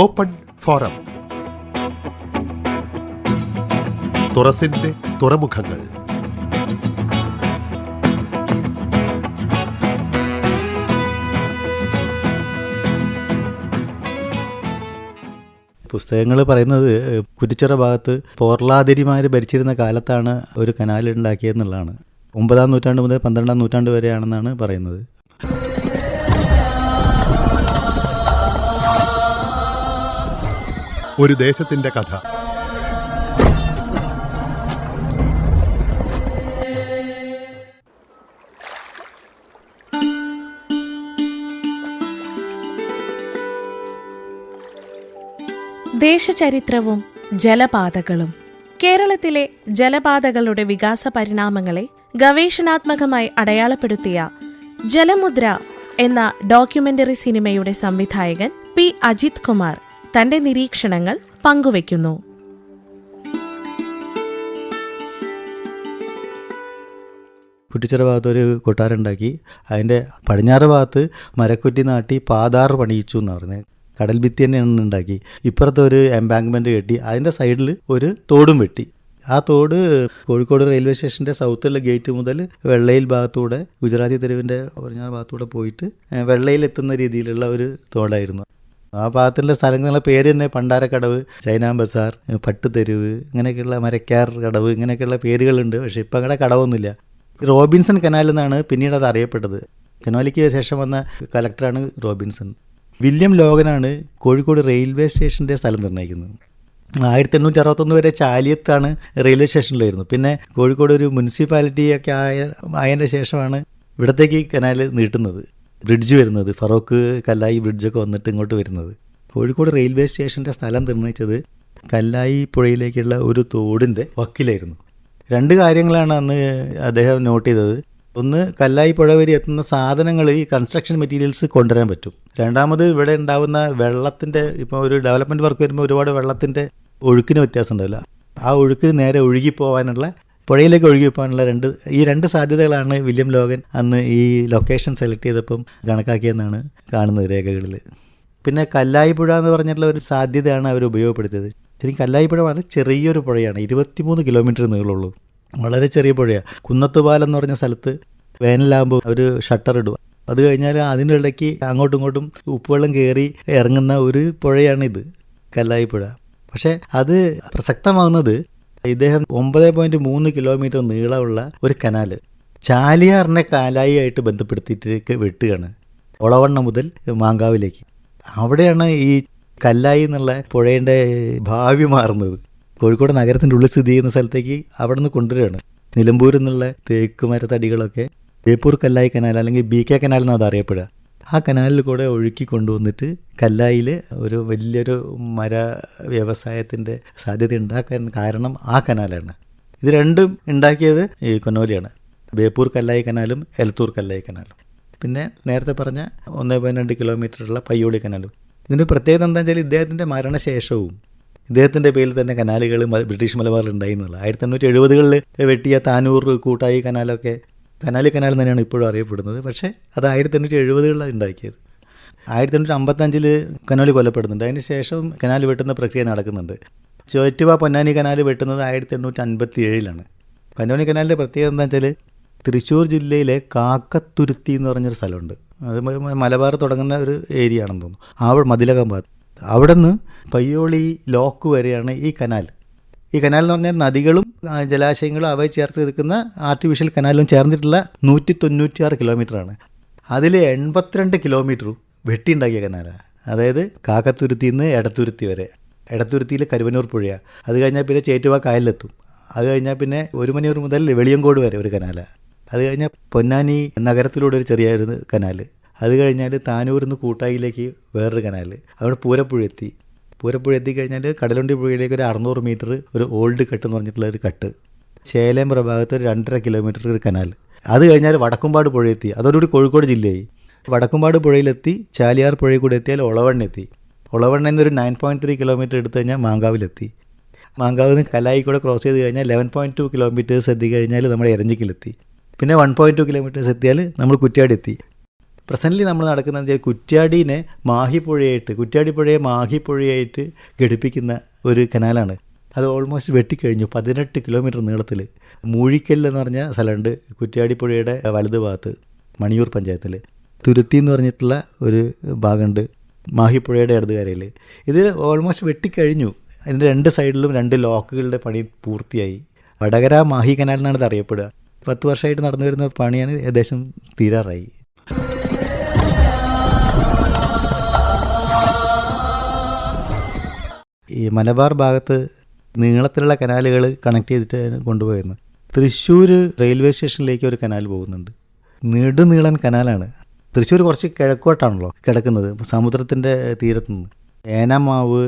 Open forum തുറസിന്റെ തുറമുഖങ്ങൾ. പുസ്തകങ്ങൾ പറയുന്നത് കുറ്റിച്ചിറ ഭാഗത്ത് പോർലാതിരിമാർ ഭരിച്ചിരുന്ന കാലത്താണ് ഒരു കനാൽ ഉണ്ടാക്കിയെന്നുള്ളതാണ് ഒമ്പതാം നൂറ്റാണ്ട് മുതൽ പന്ത്രണ്ടാം നൂറ്റാണ്ട് വരെയാണെന്നാണ് പറയുന്നത്. ഒരു ദേശത്തിന്റെ കഥ. ദേശചരിത്രവും ജലപാതകളും. കേരളത്തിലെ ജലപാതകളുടെ വികാസ പരിണാമങ്ങളെ ഗവേഷണാത്മകമായി അടയാളപ്പെടുത്തിയ ജലമുദ്ര എന്ന ഡോക്യുമെന്ററി സിനിമയുടെ സംവിധായകൻ പി. അജിത് കുമാർ. തന്റെ നിരീക്ഷണങ്ങൾ പങ്കുവയ്ക്കുന്നു. കുറ്റിച്ചിറ ഭാഗത്ത് ഒരു കൊട്ടാരം ഉണ്ടാക്കി. അതിന്റെ പടിഞ്ഞാറ് ഭാഗത്ത് മരക്കുറ്റി നാട്ടി പാതാർ പണിയിച്ചു എന്ന് പറഞ്ഞത് കടൽ ഭിത്തി തന്നെയാണ് ഉണ്ടാക്കി. ഇപ്പുറത്ത് ഒരു എംബാങ്ക്മെന്റ് കെട്ടി. അതിന്റെ സൈഡിൽ ഒരു തോടും വെട്ടി. ആ തോട് കോഴിക്കോട് റെയിൽവേ സ്റ്റേഷന്റെ സൗത്തുള്ള ഗേറ്റ് മുതൽ വെള്ളയിൽ ഭാഗത്തൂടെ ഗുജറാത്തി തെരുവിന്റെ പടിഞ്ഞാറ് ഭാഗത്തൂടെ പോയിട്ട് വെള്ളയിൽ എത്തുന്ന രീതിയിലുള്ള ഒരു തോടായിരുന്നു. ആ ഭാഗത്തുള്ള സ്ഥലങ്ങളുടെ പേര് തന്നെ പണ്ടാരക്കടവ് ചൈന ബസാർ പട്ടുതെരുവ് ഇങ്ങനെയൊക്കെയുള്ള മരക്കാർ കടവ് ഇങ്ങനെയൊക്കെയുള്ള പേരുകളുണ്ട്. പക്ഷേ ഇപ്പം അങ്ങനെ കടവൊന്നുമില്ല. റോബിൻസൺ കനാൽ എന്നാണ് പിന്നീട് അത് അറിയപ്പെട്ടത്. കനാലിക്ക് ശേഷം വന്ന കലക്ടറാണ് റോബിൻസൺ. വില്യം ലോഗനാണ് കോഴിക്കോട് റെയിൽവേ സ്റ്റേഷന്റെ സ്ഥലം നിർണയിക്കുന്നത്. ആയിരത്തി എണ്ണൂറ്റി അറുപത്തൊന്ന് വരെ ചാലിയത്താണ് റെയിൽവേ സ്റ്റേഷനിലായിരുന്നു. പിന്നെ കോഴിക്കോട് ഒരു മുനിസിപ്പാലിറ്റി ഒക്കെ ആയ ആയതിന്റെ ശേഷമാണ് ഇവിടത്തേക്ക് കനാൽ നീട്ടുന്നത്. ബ്രിഡ്ജ് വരുന്നത്. ഫറോക്ക് കല്ലായി ബ്രിഡ്ജൊക്കെ വന്നിട്ട് ഇങ്ങോട്ട് വരുന്നത്. കോഴിക്കോട് റെയിൽവേ സ്റ്റേഷന്റെ സ്ഥലം നിർണയിച്ചത് കല്ലായി പുഴയിലേക്കുള്ള ഒരു തോടിന്റെ വക്കിലായിരുന്നു. രണ്ട് കാര്യങ്ങളാണ് അന്ന് അദ്ദേഹം നോട്ട് ചെയ്തത്. ഒന്ന് കല്ലായി പുഴ വരെ എത്തുന്ന സാധനങ്ങൾ ഈ കൺസ്ട്രക്ഷൻ മെറ്റീരിയൽസ് കൊണ്ടുവരാൻ പറ്റും. രണ്ടാമത് ഇവിടെ ഉണ്ടാവുന്ന വെള്ളത്തിന്റെ ഇപ്പോൾ ഒരു ഡെവലപ്മെന്റ് വർക്ക് വരുമ്പോൾ ഒരുപാട് വെള്ളത്തിന്റെ ഒഴുക്കിന് വ്യത്യാസം ഉണ്ടാവില്ല ആ ഒഴുക്ക് നേരെ ഒഴുകി പോകാനുള്ള പുഴയിലേക്ക് ഒഴുകി പോകാനുള്ള രണ്ട് ഈ രണ്ട് സാധ്യതകളാണ് വില്യം ലോഗൻ അന്ന് ഈ ലൊക്കേഷൻ സെലക്ട് ചെയ്തപ്പം കണക്കാക്കിയെന്നാണ് കാണുന്നത് രേഖകളിൽ പിന്നെ കല്ലായി പുഴ എന്ന് പറഞ്ഞിട്ടുള്ള ഒരു സാധ്യതയാണ് അവർ ഉപയോഗപ്പെടുത്തിയത്. ശരിക്കും കല്ലായി പുഴ വളരെ ചെറിയൊരു പുഴയാണ് ഇരുപത്തിമൂന്ന് കിലോമീറ്റർ നീളമുള്ളൂ. വളരെ ചെറിയ പുഴയാണ് കുന്നത്തുപാലം എന്ന് പറഞ്ഞ സ്ഥലത്ത് വേനലാകുമ്പോൾ ഒരു ഷട്ടർ ഇടുക അത് കഴിഞ്ഞാൽ അതിന്റെ അതിനിടയ്ക്ക് അങ്ങോട്ടും ഇങ്ങോട്ടും ഉപ്പുവെള്ളം കയറി ഇറങ്ങുന്ന ഒരു പുഴയാണിത് കല്ലായി പുഴ പക്ഷേ അത് പ്രസക്തമാകുന്നത് ഇദ്ദേഹം ഒമ്പത് പോയിന്റ് മൂന്ന് കിലോമീറ്റർ നീളമുള്ള ഒരു കനാല് ചാലിയാറിനെ കാലായി ആയിട്ട് ബന്ധപ്പെടുത്തിയിട്ട് വെട്ടുകയാണ് ഒളവണ്ണ മുതൽ മാങ്കാവിലേക്ക്. അവിടെയാണ് ഈ കല്ലായി എന്നുള്ള പുഴയുടെ ഭാവി മാറുന്നത്. കോഴിക്കോട് നഗരത്തിന്റെ ഉള്ളിൽ സ്ഥിതി ചെയ്യുന്ന സ്ഥലത്തേക്ക് അവിടെ നിന്ന് കൊണ്ടുവരികയാണ്. നിലമ്പൂരിൽ നിന്നുള്ള തേക്ക് മരത്തടികളൊക്കെ ബേപ്പൂർ കല്ലായി കനാൽ അല്ലെങ്കിൽ ബി കെ കനാൽ എന്നാണ് അത് അറിയപ്പെടുക. ആ കനാലിൽ കൂടെ ഒഴുക്കി കൊണ്ടുവന്നിട്ട് കല്ലായിൽ ഒരു വലിയൊരു മര വ്യവസായത്തിന്റെ സാധ്യത ഉണ്ടാക്കാൻ കാരണം ആ കനാലാണ്. ഇത് രണ്ടും ഉണ്ടാക്കിയത് ഈ കൊന്നോലിയാണ്. ബേപ്പൂർ കല്ലായി കനാലും എലത്തൂർ കല്ലായി കനാലും. പിന്നെ നേരത്തെ പറഞ്ഞ ഒന്നേ പോയിന്റ് രണ്ട് കിലോമീറ്ററുള്ള പയ്യോളി കനാലും. ഇതിന്റെ പ്രത്യേകത എന്താണെന്ന് വെച്ചാൽ ഇദ്ദേഹത്തിന്റെ മരണശേഷവും ഇദ്ദേഹത്തിന്റെ പേരിൽ തന്നെ കനാലുകൾ ബ്രിട്ടീഷ് മലബാറിൽ ഉണ്ടായി എന്നുള്ളത് ആയിരത്തി എണ്ണൂറ്റി എഴുപതുകളിൽ വെട്ടിയ താനൂർ കൂട്ടായി കനാലൊക്കെ കനാലി കനാൽ തന്നെയാണ് ഇപ്പോഴും അറിയപ്പെടുന്നത്. പക്ഷേ അത് ആയിരത്തി എണ്ണൂറ്റി എഴുപതുകളിലാണ് ഉണ്ടാക്കിയത്. ആയിരത്തി എണ്ണൂറ്റി അമ്പത്തഞ്ചിൽ കനാലി കൊല്ലപ്പെടുന്നുണ്ട്. അതിന് ശേഷം കനാൽ വെട്ടുന്ന പ്രക്രിയ നടക്കുന്നുണ്ട്. ചോറ്റുവ പൊന്നാനി കനാൽ വെട്ടുന്നത് ആയിരത്തി എണ്ണൂറ്റി അൻപത്തി ഏഴിലാണ് പൊന്നാനി കനാലിന്റെ പ്രത്യേകത എന്താ വെച്ചാൽ തൃശ്ശൂർ ജില്ലയിലെ കാക്കത്തുരുത്തി എന്ന് പറഞ്ഞൊരു സ്ഥലമുണ്ട്. അത് മലബാർ തുടങ്ങുന്ന ഒരു ഏരിയ ആണെന്ന് തോന്നുന്നു അവിടെ മതിലകം ഭാഗത്ത്. അവിടെ നിന്ന് പയ്യോളി ലോക്ക് വരെയാണ് ഈ കനാൽ ഈ കനാൽ എന്ന് പറഞ്ഞാൽ നദികളും ജലാശയങ്ങളും അവയെ ചേർത്ത് നിൽക്കുന്ന ആർട്ടിഫിഷ്യൽ കനാലും ചേർന്നിട്ടുള്ള നൂറ്റി തൊണ്ണൂറ്റിയാറ് കിലോമീറ്ററാണ്. അതിൽ എൺപത്തിരണ്ട് കിലോമീറ്ററും വെട്ടിയുണ്ടാക്കിയ കനാലാണ് അതായത് കാക്കത്തുരുത്തിയിൽ നിന്ന് എടത്തുരുത്തി വരെ. എടത്തുരുത്തിയിൽ കരുവനൂർ പുഴയാണ് അത് കഴിഞ്ഞാൽ പിന്നെ ചേറ്റുവ കായലിലെത്തും. അത് കഴിഞ്ഞാൽ പിന്നെ ഒരു മണിയൂർ മുതൽ വെളിയങ്കോട് വരെ ഒരു കനാലാണ് അത് കഴിഞ്ഞാൽ പൊന്നാനി നഗരത്തിലൂടെ ഒരു ചെറിയൊരു കനാൽ അത് കഴിഞ്ഞാൽ താനൂരിൽ നിന്ന് കൂട്ടായിലേക്ക് വേറൊരു കനാൽ അവിടെ പൂരപ്പുഴ എത്തി. പൂരപ്പുഴ എത്തിക്കഴിഞ്ഞാൽ കടലുണ്ടി പുഴയിലേക്ക് ഒരു അറുന്നൂറ് മീറ്റർ ഒരു ഓൾഡ് കട്ട് എന്ന് പറഞ്ഞിട്ടുള്ള ഒരു കട്ട് ചേലേമ്പ്ര ഭാഗത്ത് ഒരു രണ്ടര കിലോമീറ്റർ ഒരു കനാൽ അത് കഴിഞ്ഞാൽ വടക്കുംപാട് പുഴ എത്തി അതോടുകൂടി കോഴിക്കോട് ജില്ലയായി. വടക്കുംപാട് പുഴയിലെത്തി ചാലിയാർ പുഴയിൽ കൂടെ എത്തിയാൽ ഒളവണ്ണ എത്തി ഒളവണ്ണ എന്നൊരു നയൻ പോയിന്റ് ത്രീ കിലോമീറ്റർ എടുത്തു കഴിഞ്ഞാൽ മാങ്കാവിലെത്തി. മാങ്കാവിൽ നിന്ന് കലായി കൂടെ ക്രോസ് ചെയ്ത് കഴിഞ്ഞാൽ ലെവൻ പോയിന്റ് ടു കിലോമീറ്റേഴ്സ് എത്തി കഴിഞ്ഞാൽ നമ്മൾ എരഞ്ഞിക്കിലെത്തി. പിന്നെ വൺ പോയിന്റ് ടു കിലോമീറ്റേഴ്സ് എത്തിയാൽ നമ്മൾ കുറ്റ്യാടി എത്തി പ്രസന്റ്ലി നമ്മൾ നടക്കുന്നത് വെച്ചാൽ കുറ്റ്യാടീനെ മാഹിപ്പുഴയായിട്ട് കുറ്റ്യാടി പുഴയെ മാഹിപ്പുഴയായിട്ട് ഘടിപ്പിക്കുന്ന ഒരു കനാലാണ്. അത് ഓൾമോസ്റ്റ് വെട്ടിക്കഴിഞ്ഞു പതിനെട്ട് കിലോമീറ്റർ നീളത്തിൽ മൂഴിക്കൽ എന്ന് പറഞ്ഞ സ്ഥലമുണ്ട് കുറ്റ്യാടി പുഴയുടെ വലതു ഭാഗത്ത് മണിയൂർ പഞ്ചായത്തിൽ തുരുത്തി എന്ന് പറഞ്ഞിട്ടുള്ള ഒരു ഭാഗമുണ്ട് മാഹിപ്പുഴയുടെ ഇടതുകരയിൽ ഇത് ഓൾമോസ്റ്റ് വെട്ടിക്കഴിഞ്ഞു. അതിന്റെ രണ്ട് സൈഡിലും രണ്ട് ലോക്കുകളുടെ പണി പൂർത്തിയായി. വടകര മാഹി കനാൽ എന്നാണ് ഇത് അറിയപ്പെടുക. പത്ത് വർഷമായിട്ട് നടന്നു വരുന്ന പണിയാണ് ഏകദേശം തീരാറായി. ഈ മലബാർ ഭാഗത്ത് നീളത്തിലുള്ള കനാലുകൾ കണക്ട് ചെയ്തിട്ടാണ് കൊണ്ടുപോയിരുന്നത് തൃശ്ശൂർ റെയിൽവേ സ്റ്റേഷനിലേക്ക് ഒരു കനാൽ പോകുന്നുണ്ട്. നെടുനീളൻ കനാലാണ്. തൃശ്ശൂർ കുറച്ച് കിഴക്കോട്ടാണല്ലോ കിടക്കുന്നത്. സമുദ്രത്തിന്റെ തീരത്ത് നിന്ന് ഏനാമാവ്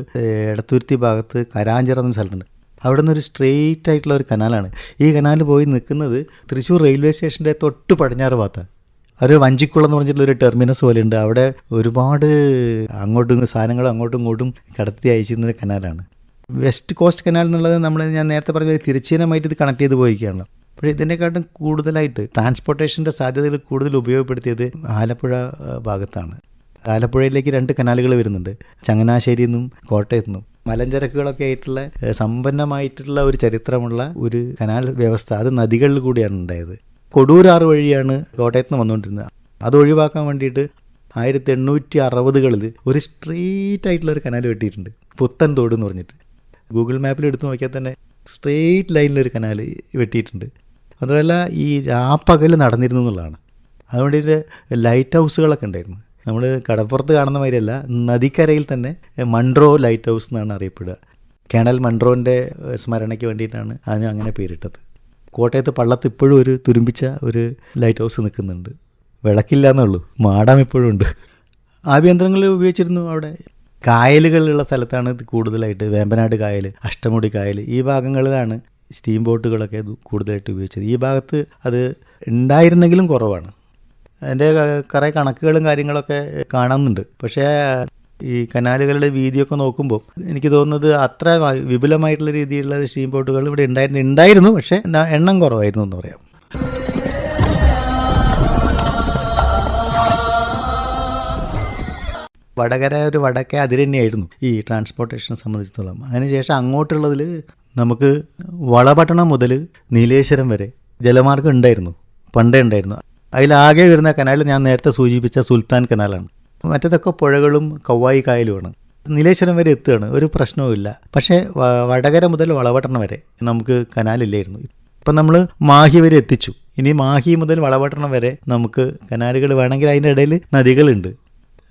എടത്തുരുത്തി ഭാഗത്ത് കരാഞ്ചിറ എന്ന സ്ഥലത്തുണ്ട്. അവിടെ നിന്ന് ഒരു സ്ട്രെയിറ്റ് ആയിട്ടുള്ള ഒരു കനാലാണ്. ഈ കനാൽ പോയി നിൽക്കുന്നത് തൃശ്ശൂർ റെയിൽവേ സ്റ്റേഷന്റെ തൊട്ട് പടിഞ്ഞാറ് ഭാഗത്താണ്. ഒരു വഞ്ചിക്കുളം എന്ന് പറഞ്ഞിട്ടുള്ള ഒരു ടെർമിനസ് പോലെ ഉണ്ട് അവിടെ ഒരുപാട് അങ്ങോട്ടും സാധനങ്ങൾ അങ്ങോട്ടും ഇങ്ങോട്ടും കടത്തി അയച്ചിരുന്ന ഒരു കനാലാണ്. വെസ്റ്റ് കോസ്റ്റ് കനാൽ എന്നുള്ളത് നമ്മൾ ഞാൻ നേരത്തെ പറഞ്ഞ തിരച്ചീനമായിട്ട് ഇത് കണക്ട് ചെയ്ത് പോയിരിക്കുകയാണല്ലോ അപ്പോൾ ഇതിനെക്കാട്ടും കൂടുതലായിട്ട് ട്രാൻസ്പോർട്ടേഷന്റെ സാധ്യതകൾ കൂടുതൽ ഉപയോഗപ്പെടുത്തിയത് ആലപ്പുഴ ഭാഗത്താണ്. ആലപ്പുഴയിലേക്ക് രണ്ട് കനാലുകൾ വരുന്നുണ്ട്. ചങ്ങനാശ്ശേരി നിന്നും കോട്ടയത്തു നിന്നും. മലഞ്ചരക്കുകളൊക്കെ ആയിട്ടുള്ള സമ്പന്നമായിട്ടുള്ള ഒരു ചരിത്രമുള്ള ഒരു കനാൽ വ്യവസ്ഥ. അത് നദികളിൽ കൂടിയാണ് ഉണ്ടായത്. കൊടൂരാറ് വഴിയാണ് കോട്ടയത്ത് നിന്ന് വന്നുകൊണ്ടിരുന്നത്. അത് ഒഴിവാക്കാൻ വേണ്ടിയിട്ട് ആയിരത്തി എണ്ണൂറ്റി അറുപതുകളിൽ ഒരു സ്ട്രെയിറ്റ് ആയിട്ടുള്ള ഒരു കനാൽ വെട്ടിയിട്ടുണ്ട്. പുത്തൻ തോട് എന്ന് പറഞ്ഞിട്ട്. ഗൂഗിൾ മാപ്പിൽ എടുത്തു നോക്കിയാൽ തന്നെ സ്ട്രെയിറ്റ് ലൈനിലൊരു കനാൽ വെട്ടിയിട്ടുണ്ട്. മാത്രമല്ല ഈ രാപ്പകൽ നടന്നിരുന്നു എന്നുള്ളതാണ്. അതുകൊണ്ട് ലൈറ്റ് ഹൗസുകളൊക്കെ ഉണ്ടായിരുന്നു. നമ്മൾ കടപ്പുറത്ത് കാണുന്ന മാതിരിയല്ല നദിക്കരയിൽ തന്നെ മൺട്രോ ലൈറ്റ് ഹൗസ് എന്നാണ് അറിയപ്പെടുക. കേണൽ മൺട്രോന്റെ സ്മരണയ്ക്ക് വേണ്ടിയിട്ടാണ് അതിന് അങ്ങനെ പേരിട്ടത്. കോട്ടയത്ത് പള്ളത്ത് ഇപ്പോഴും ഒരു തുരുമ്പിച്ച ഒരു ലൈറ്റ് ഹൗസ് നിൽക്കുന്നുണ്ട്. വിളക്കില്ല എന്നുള്ളൂ മാടാം ഇപ്പോഴും ഉണ്ട്. ആഭ്യന്തരങ്ങൾ ഉപയോഗിച്ചിരുന്നു അവിടെ. കായലുകളുള്ള സ്ഥലത്താണ് ഇത് കൂടുതലായിട്ട് വേമ്പനാട് കായൽ അഷ്ടമുടി കായൽ ഈ ഭാഗങ്ങളിലാണ് സ്റ്റീം ബോട്ടുകളൊക്കെ കൂടുതലായിട്ട് ഉപയോഗിച്ചത്. ഈ ഭാഗത്ത് അത് ഉണ്ടായിരുന്നെങ്കിലും കുറവാണ്. അതിന്റെ കുറേ കണക്കുകളും കാര്യങ്ങളൊക്കെ കാണുന്നുണ്ട് പക്ഷേ ഈ കനാലുകളുടെ വീതിയൊക്കെ നോക്കുമ്പോൾ എനിക്ക് തോന്നുന്നത് അത്ര വിപുലമായിട്ടുള്ള രീതിയിലുള്ള സ്റ്റീം ബോട്ടുകൾ ഇവിടെ ഉണ്ടായിരുന്നു ഉണ്ടായിരുന്നു പക്ഷേ എണ്ണം കുറവായിരുന്നു എന്ന് പറയാം. വടകര ഒരു വടക്കേ അതിൽ തന്നെയായിരുന്നു ഈ ട്രാൻസ്പോർട്ടേഷനെ സംബന്ധിച്ചിടത്തോളം. അതിനുശേഷം അങ്ങോട്ടുള്ളതിൽ നമുക്ക് വളപട്ടണം മുതൽ നീലേശ്വരം വരെ ജലമാർഗം ഉണ്ടായിരുന്നു പണ്ടേ ഉണ്ടായിരുന്നു. അതിലാകെ വരുന്ന കനാൽ ഞാൻ നേരത്തെ സൂചിപ്പിച്ച സുൽത്താൻ കനാലാണ്. മറ്റേതൊക്കെ പുഴകളും കൗവായി കായലുമാണ്. നീലേശ്വരം വരെ എത്തുകയാണ്. ഒരു പ്രശ്നവുമില്ല. പക്ഷേ വടകര മുതൽ വളവട്ടണം വരെ നമുക്ക് കനാലില്ലായിരുന്നു. ഇപ്പം നമ്മൾ മാഹി വരെ എത്തിച്ചു. ഇനി മാഹി മുതൽ വളവട്ടണം വരെ നമുക്ക് കനാലുകൾ വേണമെങ്കിൽ അതിന്റെ ഇടയിൽ നദികളുണ്ട്.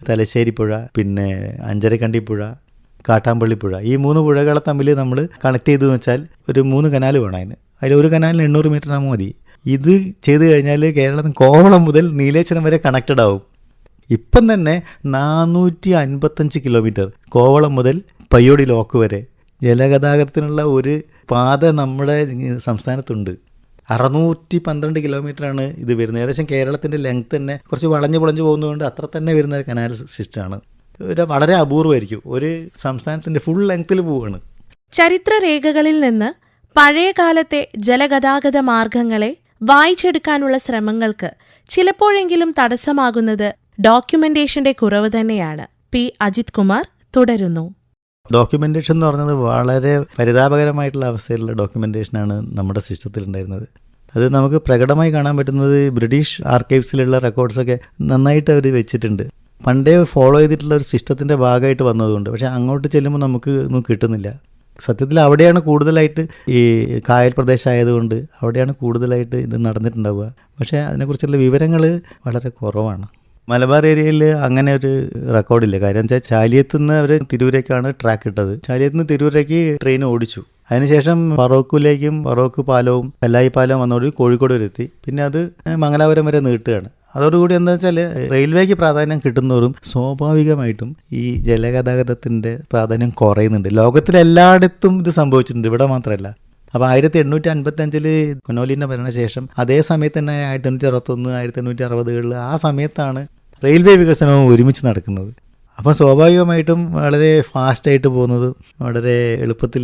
തലശ്ശേരി പുഴ പിന്നെ അഞ്ചരക്കണ്ടി പുഴ കാട്ടാമ്പള്ളി പുഴ. ഈ മൂന്ന് പുഴകളെ തമ്മിൽ നമ്മൾ കണക്ട് ചെയ്തു വെച്ചാൽ ഒരു മൂന്ന് കനാൽ വേണം അതിന്. അതിൽ ഒരു കനാലിന് എണ്ണൂറ് മീറ്റർ ആകുമ്പോൾ മതി. ഇത് ചെയ്തു കഴിഞ്ഞാൽ കേരളത്തിൽ കോവളം മുതൽ നീലേശ്വരം വരെ കണക്റ്റഡ് ആവും. ഇപ്പം തന്നെ നാനൂറ്റി അൻപത്തഞ്ച് കിലോമീറ്റർ കോവളം മുതൽ പയ്യോടി ലോക്ക് വരെ ജലഗതാഗതത്തിനുള്ള ഒരു പാത നമ്മുടെ സംസ്ഥാനത്തുണ്ട്. അറുന്നൂറ്റി പന്ത്രണ്ട് കിലോമീറ്ററാണ് ഇത് വരുന്നത്. ഏകദേശം കേരളത്തിന്റെ ലെങ്ത് തന്നെ കുറച്ച് വളഞ്ഞു പൊളഞ്ഞു പോകുന്നതുകൊണ്ട് അത്ര തന്നെ വരുന്ന കനാൽ സിസ്റ്റമാണ് ഒരു വളരെ അപൂർവമായിരിക്കും. ഒരു സംസ്ഥാനത്തിന്റെ ഫുൾ ലെങ്ത്തിൽ പോവുകയാണ് ചരിത്രരേഖകളിൽ നിന്ന് പഴയ കാലത്തെ ജലഗതാഗത മാർഗങ്ങളെ വായിച്ചെടുക്കാനുള്ള ശ്രമങ്ങൾക്ക് ചിലപ്പോഴെങ്കിലും തടസ്സമാകുന്നത് ഡോക്യുമെന്റേഷന്റെ കുറവ് തന്നെയാണ്. പി. അജിത് കുമാർ തുടരുന്നു. ഡോക്യുമെന്റേഷൻ എന്ന് പറഞ്ഞത് വളരെ പരിതാപകരമായിട്ടുള്ള അവസ്ഥയിലുള്ള ഡോക്യുമെന്റേഷനാണ് നമ്മുടെ സിസ്റ്റത്തിൽ ഉണ്ടായിരുന്നത് അത് നമുക്ക് പ്രകടമായി കാണാൻ പറ്റുന്നത് ബ്രിട്ടീഷ് ആർക്കൈവ്സിലുള്ള റെക്കോർഡ്സൊക്കെ നന്നായിട്ട് അവർ വെച്ചിട്ടുണ്ട്. പണ്ടേ ഫോളോ ചെയ്തിട്ടുള്ള ഒരു സിസ്റ്റത്തിന്റെ ഭാഗമായിട്ട് വന്നതുകൊണ്ട്. പക്ഷേ അങ്ങോട്ട് ചെല്ലുമ്പോൾ നമുക്ക് ഒന്നും കിട്ടുന്നില്ല. സത്യത്തിൽ അവിടെയാണ് കൂടുതലായിട്ട് ഈ കായൽ പ്രദേശമായതുകൊണ്ട് അവിടെയാണ് കൂടുതലായിട്ട് ഇത് നടന്നിട്ടുണ്ടാവുക. പക്ഷേ അതിനെക്കുറിച്ചുള്ള വിവരങ്ങൾ വളരെ കുറവാണ്. മലബാർ ഏരിയയിൽ അങ്ങനെ ഒരു റെക്കോർഡില്ല. കാര്യം എന്താ വെച്ചാൽ ചാലിയത്ത് നിന്ന് അവർ തിരൂരേക്കാണ് ട്രാക്ക് ഇട്ടത്. ചാലിയത്ത് നിന്ന് തിരൂരേക്ക് ട്രെയിൻ ഓടിച്ചു. അതിനുശേഷം ഫറോക്കിലേക്കും ഫറോക്ക് പാലവും കല്ലായി പാലവും വന്നോട് കോഴിക്കോട് വരെ എത്തി. പിന്നെ അത് മംഗലാപുരം വരെ നീട്ടുകയാണ്. അതോടുകൂടി എന്താ വെച്ചാൽ റെയിൽവേക്ക് പ്രാധാന്യം കിട്ടുന്നതോറും സ്വാഭാവികമായിട്ടും ഈ ജലഗതാഗതത്തിന്റെ പ്രാധാന്യം കുറയുന്നുണ്ട്. ലോകത്തിലെല്ലായിടത്തും ഇത് സംഭവിച്ചിട്ടുണ്ട്. ഇവിടെ മാത്രമല്ല അപ്പോൾ ആയിരത്തി എണ്ണൂറ്റി അൻപത്തഞ്ചിൽ കൊനോലിന്റെ ഭരണശേഷം അതേ സമയത്ത് തന്നെ ആയിരത്തി എണ്ണൂറ്റി അറുപത്തൊന്ന് ആയിരത്തി എണ്ണൂറ്റി അറുപതുകളിൽ ആ സമയത്താണ് റെയിൽവേ വികസനവും ഒരുമിച്ച് നടക്കുന്നത്. അപ്പോൾ സ്വാഭാവികമായിട്ടും വളരെ ഫാസ്റ്റായിട്ട് പോകുന്നത് വളരെ എളുപ്പത്തിൽ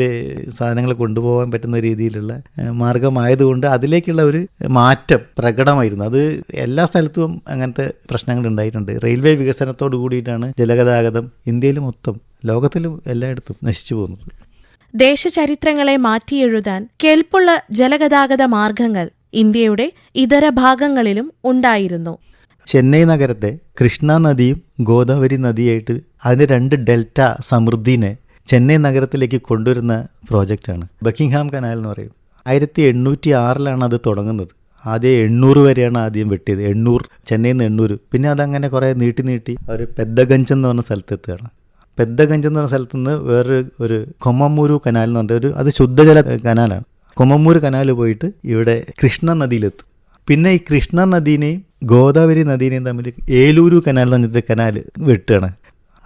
സാധനങ്ങൾ കൊണ്ടുപോകാൻ പറ്റുന്ന രീതിയിലുള്ള മാർഗമായതുകൊണ്ട് അതിലേക്കുള്ള ഒരു മാറ്റം പ്രകടമായിരുന്നു. അത് എല്ലാ സ്ഥലത്തും അങ്ങനത്തെ പ്രശ്നങ്ങൾ ഉണ്ടായിട്ടുണ്ട്. റെയിൽവേ വികസനത്തോട് കൂടിയിട്ടാണ് ജലഗതാഗതം ഇന്ത്യയിൽ മൊത്തം ലോകത്തിലും എല്ലായിടത്തും നശിച്ചു പോകുന്നത്. ദേശചരിത്രങ്ങളെ മാറ്റിയെഴുതാൻ കെൽപ്പുള്ള ജലഗതാഗത മാർഗങ്ങൾ ഇന്ത്യയുടെ ഇതര ഭാഗങ്ങളിലും ഉണ്ടായിരുന്നു. ചെന്നൈ നഗരത്തെ കൃഷ്ണ നദിയും ഗോദാവരി നദിയായിട്ട് അതിന് രണ്ട് ഡെൽറ്റ സമൃദ്ധിനെ ചെന്നൈ നഗരത്തിലേക്ക് കൊണ്ടുവരുന്ന പ്രോജക്റ്റാണ്. ബക്കിംഗ്ഹാം കനാൽ എന്ന് പറയും. ആയിരത്തി എണ്ണൂറ്റി ആറിലാണ് അത് തുടങ്ങുന്നത്. ആദ്യം എണ്ണൂറ് വരെയാണ് ആദ്യം വെട്ടിയത്. എണ്ണൂർ ചെന്നൈയിൽ നിന്ന് എണ്ണൂറ്. പിന്നെ അതങ്ങനെ കുറേ നീട്ടി നീട്ടി അവർ പെദ്ദഗഞ്ച് എന്ന് പറഞ്ഞ സ്ഥലത്തെത്തുകയാണ്. പെద్దഗഞ്ച് എന്ന് പറഞ്ഞ സ്ഥലത്ത് നിന്ന് വേറൊരു ഒരു കൊമ്മമൂരു കനാൽ എന്ന് പറഞ്ഞ ഒരു അത് ശുദ്ധജല കനാലാണ്. കൊമ്മമൂര് കനാൽ പോയിട്ട് ഇവിടെ കൃഷ്ണ നദിയിലെത്തും. പിന്നെ ഈ കൃഷ്ണ നദീനെയും ഗോദാവരി നദീനെയും തമ്മിൽ ഏലൂരു കനാൽ എന്ന് പറഞ്ഞിട്ട് കനാൽ വെട്ടുകയാണ്.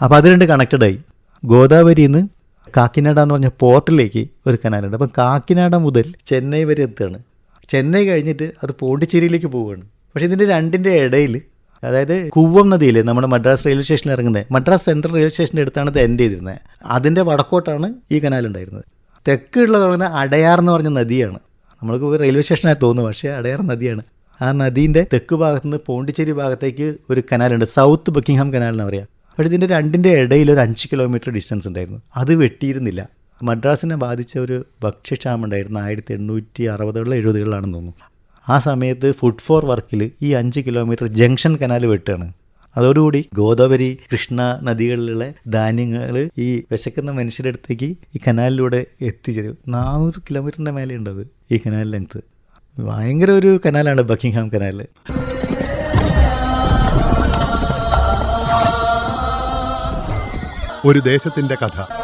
അപ്പോൾ അത് രണ്ട് കണക്റ്റഡായി ഗോദാവരിയിൽ നിന്ന് കാക്കിനാട എന്ന് പറഞ്ഞ പോർട്ടിലേക്ക് ഒരു കനാലുണ്ട്. അപ്പം കാക്കിനാട മുതൽ ചെന്നൈ വരെ എത്തുകയാണ്. ചെന്നൈ കഴിഞ്ഞിട്ട് അത് പോണ്ടിച്ചേരിയിലേക്ക് പോവുകയാണ്. പക്ഷേ ഇതിന്റെ രണ്ടിന്റെ ഇടയിൽ അതായത് കൂവം നദിയിൽ നമ്മുടെ മദ്രാസ് റെയിൽവേ സ്റ്റേഷനിൽ ഇറങ്ങുന്നത് മദ്രാസ് സെൻട്രൽ റെയിൽവേ സ്റ്റേഷന്റെ അടുത്താണ് ഇത് എൻഡ് ചെയ്തിരുന്നത് അതിന്റെ വടക്കോട്ടാണ് ഈ കനാൽ ഉണ്ടായിരുന്നത്. തെക്കുള്ള തുടങ്ങുന്ന അടയാർ എന്ന് പറഞ്ഞ നദിയാണ്. നമ്മൾക്ക് റെയിൽവേ സ്റ്റേഷനായി തോന്നുന്നു പക്ഷേ അടയാർ നദിയാണ്. ആ നദീന്റെ തെക്ക് ഭാഗത്ത് നിന്ന് പോണ്ടിച്ചേരി ഭാഗത്തേക്ക് ഒരു കനാലുണ്ട് സൗത്ത് ബക്കിംഗ്ഹാം കനാൽ എന്ന് പറയാം. അപ്പോൾ ഇതിന്റെ രണ്ടിന്റെ ഇടയിൽ ഒരു അഞ്ച് കിലോമീറ്റർ ഡിസ്റ്റൻസ് ഉണ്ടായിരുന്നു. അത് വെട്ടിയിരുന്നില്ല. മദ്രാസിനെ ബാധിച്ച ഒരു ഭക്ഷ്യക്ഷാമം ഉണ്ടായിരുന്നു ആയിരത്തി എണ്ണൂറ്റി അറുപതുകളിൽ എഴുപതുകളിലാണെന്ന് തോന്നുന്നു. ആ സമയത്ത് ഫുഡ് ഫോർ വർക്കിൽ ഈ അഞ്ച് കിലോമീറ്റർ ജംഗ്ഷൻ കനാൽ വെട്ടുകയാണ്. അതോടുകൂടി ഗോദാവരി കൃഷ്ണ നദികളിലുള്ള ധാന്യങ്ങൾ ഈ വിശക്കുന്ന മനുഷ്യരുടെ അടുത്തേക്ക് ഈ കനാലിലൂടെ എത്തിച്ചേരും. നാനൂറ് കിലോമീറ്ററിന്റെ മേലെ ഉണ്ടത് ഈ കനാൽ ലെങ്ത് ഭയങ്കര ഒരു കനാലാണ് ബക്കിംഗ്ഹാം കനാൽ ഒരു ദേശത്തിന്റെ കഥ.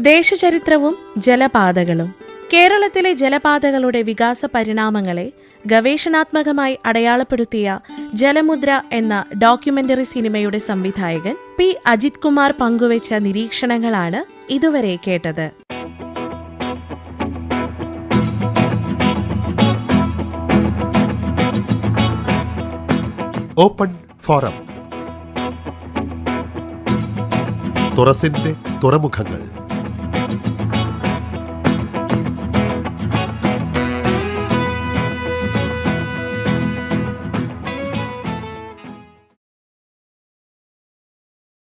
ദേശചരിത്രവും ജലപാതകളും. കേരളത്തിലെ ജലപാതകളുടെ വികാസ പരിണാമങ്ങളെ ഗവേഷണാത്മകമായി അടയാളപ്പെടുത്തിയ ജലമുദ്ര എന്ന ഡോക്യുമെന്ററി സിനിമയുടെ സംവിധായകൻ പി. അജിത് കുമാർ പങ്കുവച്ച നിരീക്ഷണങ്ങളാണ് ഇതുവരെ കേട്ടത്. ഓപ്പൺ ഫോറം തുറസിന്റെ തുറമുഖങ്ങൾ.